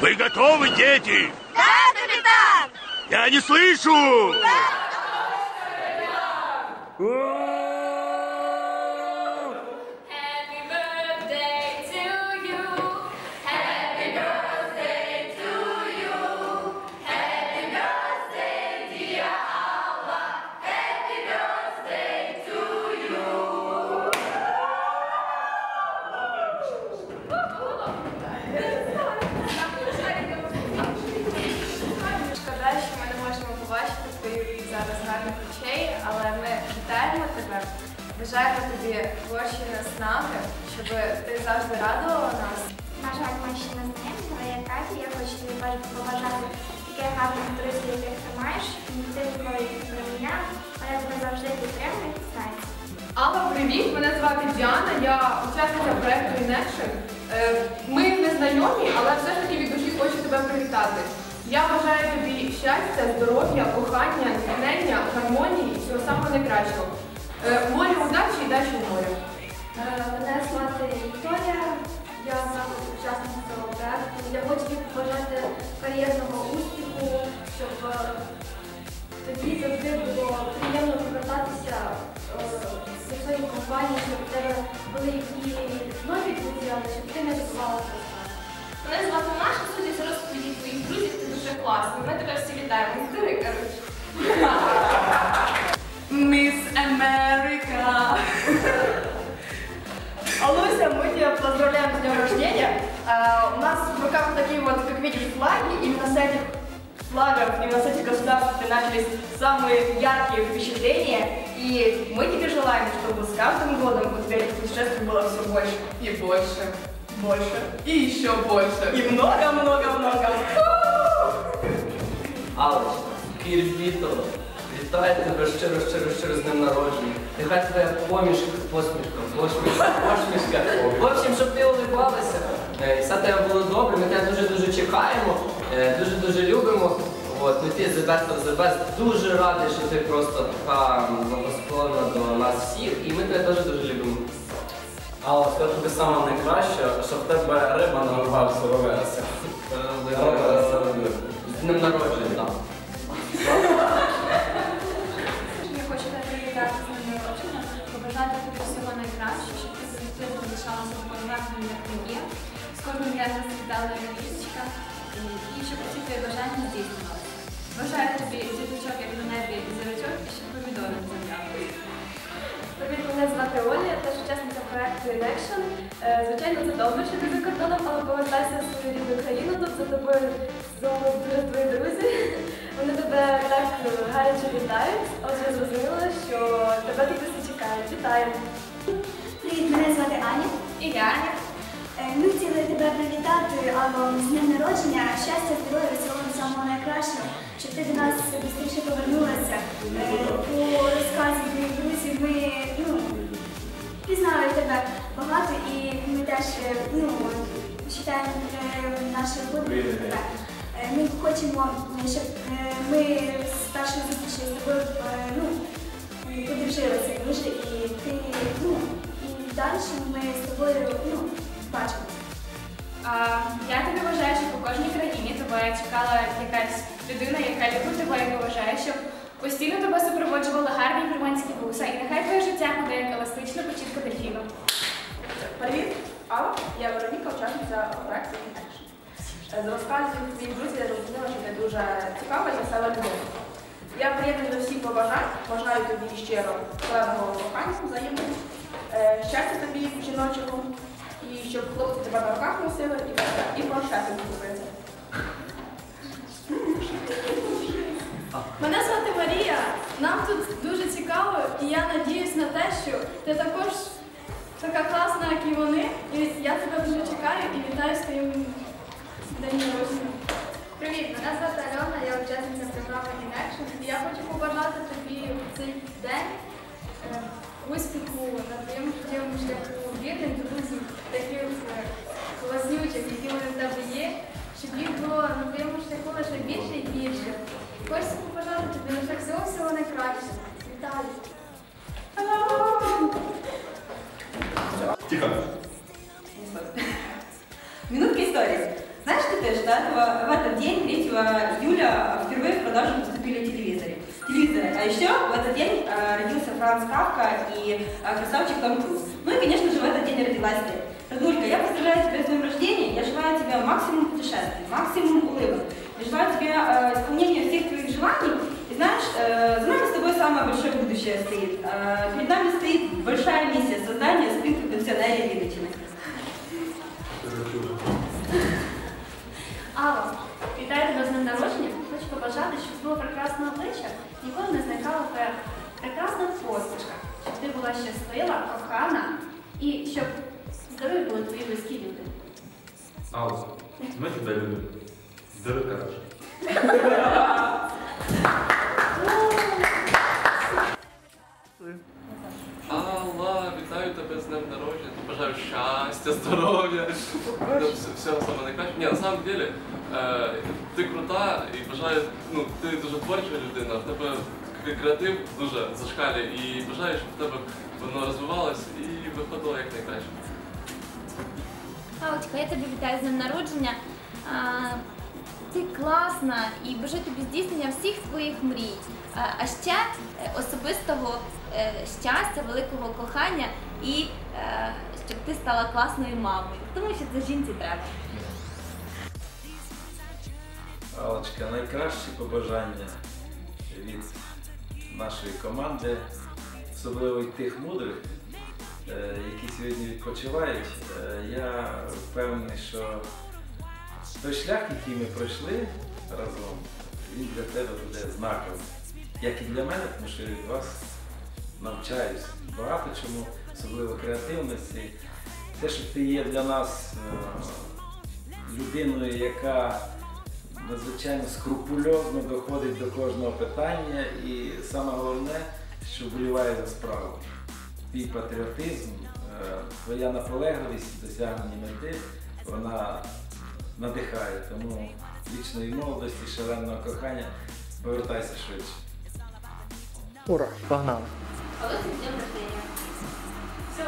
Вы готовы, дети? Да, капитан! Я не слышу! Happy Бажаємо тобі творчої наснаги, щоб ти завжди радувала нас. На жаль, ми ще не знаємо, але я Катя, я хочу тобі баж- побажати таких гарних друзів, яких ти маєш, і ти ніколи їх не проміняв, але тебе завжди підтримують і знають. Алла, привіт! Мене звати Діана, я учасниця проекту Інекшн. Ми не знайомі, але все ж таки від душі хочу тебе привітати. Я бажаю тобі щастя, здоров'я, кохання, натхнення, гармонії і всього самого найкращого. Е, Море удачі і дачі в морі. Е, Мене звати Вікторія, я саме учасниця цього проекту. Я хочу побажати кар'єрного успіху, щоб е, тобі завжди було приємно повертатися до своєї компанії, щоб в тебе були і нові друзі, але щоб ти не забувала про себе. Мене звати Маша, судячи розповіді твоїх друзів, ти дуже класний. Ми тебе всі вітаємо. Здири, коротше. флагов, именно с этих государств начались самые яркие впечатления. И мы тебе желаем, чтобы с каждым годом у тебя этих путешествий было все больше. І більше. Больше. І ще більше. И много-много-много. Алечка, Кірбіто, вітаю тебе щиро, щиро, щиро з днем народження. Нехай твоя помішка, посмішка, посмішка, посмішка. В общем, щоб ти улибалася, е, і все в тебе було добре, ми тебе дуже-дуже чекаємо, е, дуже-дуже любимо. От, ну ти the best of the best. Дуже радий, що ти просто така благосклонна до нас всіх, і ми тебе теж дуже любимо. Але це тобі саме найкраще, щоб в тебе риба на руках з'явилася. З днем народження. так. Я хочу тебе привітати з днем народження, побажати тобі всього найкращого, щоб ти завжди залишалася гарною, як ти є. З кожним днем розквітала як квіточка, і щоб твої бажання здійснювалися. Бажаю тобі діточок, як на небі, зірочок, і щоб помідори не зав'язали. Привіт, мене звати Оля, я теж учасниця проекту Election. Е, Звичайно, це добре, що ти за кордоном, але повертайся в свою рідну країну. Тут за тобою знову дуже твої друзі. Вони тебе так е, гаряче вітають. Отже, зрозуміло, що тебе тут усі чекають. Вітаємо! Привіт, мене звати Аня. І я, Аня. Е, Ми хотіли тебе привітати, Алло, з днем народження, щастя, здоров'я, всього самого найкращого, щоб ти до нас швидше повернулася. Е, По розказі твоїх друзів ми ну, пізнали тебе багато і ми теж е, ну, вважаємо е, нашою подругою тебе. Е, Ми хочемо, е, щоб е, ми з першої зустрічі з тобою е, ну, подружилися дуже і ти, ну, і далі ми з тобою ну, бачимо. Я тобі бажаю, щоб у кожній країні тебе чекала якась людина, яка любить тебе і поважає, щоб постійно тебе супроводжували гарні громадські вуса, і нехай твоє життя буде як еластична почітка дельфіну. Привіт, Алла, я Вероніка, учасниця проекту Action. З розказів твоїх друзів я зрозуміла, що ти дуже цікава і весела людина. Я приєдную до всіх побажань, бажаю тобі щиро зеленого кохання взаємного, е, щастя тобі жіночого, щоб хлопці тебе на руках носили і, і прошети купити. Мене звати Марія. Нам тут дуже цікаво, і я надіюсь на те, що ти також така класна, як і вони. І я тебе дуже чекаю і вітаю з твоїм день народження. Привіт, мене звати Альона, я учасниця програми Inaction. І я хочу побажати тобі в цей день е, успіху на твоєму життєвому шляху, А еще в этот день э, родился Франц Кавка и э, красавчик Том Круз. Ну и, конечно же, в этот день родилась ты. Родулька, я поздравляю тебя с днем рождения. Я желаю тебе максимум путешествий, максимум улыбок. Я желаю тебе э, исполнения всех твоих желаний. И знаешь, э, за нами с тобой самое большое будущее стоит. Э, перед нами стоит большая миссия создания спинки пенсионерии Вінниччини. Алло, Побажати, щоб з твого прекрасного обличчя ніколи не зникала твоя прекрасна посмішка, щоб ти була щаслива, кохана і щоб здорові були твої близькі люди. Алла, ми тебе любимо. Здорово, коротше. Алла, вітаю тебе з днем народження. Бажаю щастя, здоров'я, вс- всього самого найкращого. Ні, на самом деле, е, ти крута і бажаю, ну, ти дуже творча людина, в тебе креатив дуже зашкалює і бажаю, щоб в тебе воно розвивалось і виходило як найкраще. Я тебе вітаю з днем народження. А, ти класна і бажаю тобі здійснення всіх твоїх мрій. А, а ще е, особистого е, щастя, великого кохання і е, щоб ти стала класною мамою. Тому що це жінці треба. Аллочка, найкращі побажання від нашої команди, особливо тих мудрих, е, які сьогодні відпочивають. Е, Я впевнений, що той шлях, який ми пройшли разом, він для тебе буде знаковим. Як і для мене, тому що я від вас навчаюсь багато чому, особливо креативності. Те, що ти є для нас е, людиною, яка надзвичайно скрупульозно доходить до кожного питання і саме головне, що вболіває за справу. Твій патріотизм, е, твоя наполегливість в досягненні мети, вона надихає. Тому вічної молодості, шаленого кохання, повертайся швидше. Ура, погнали. Все,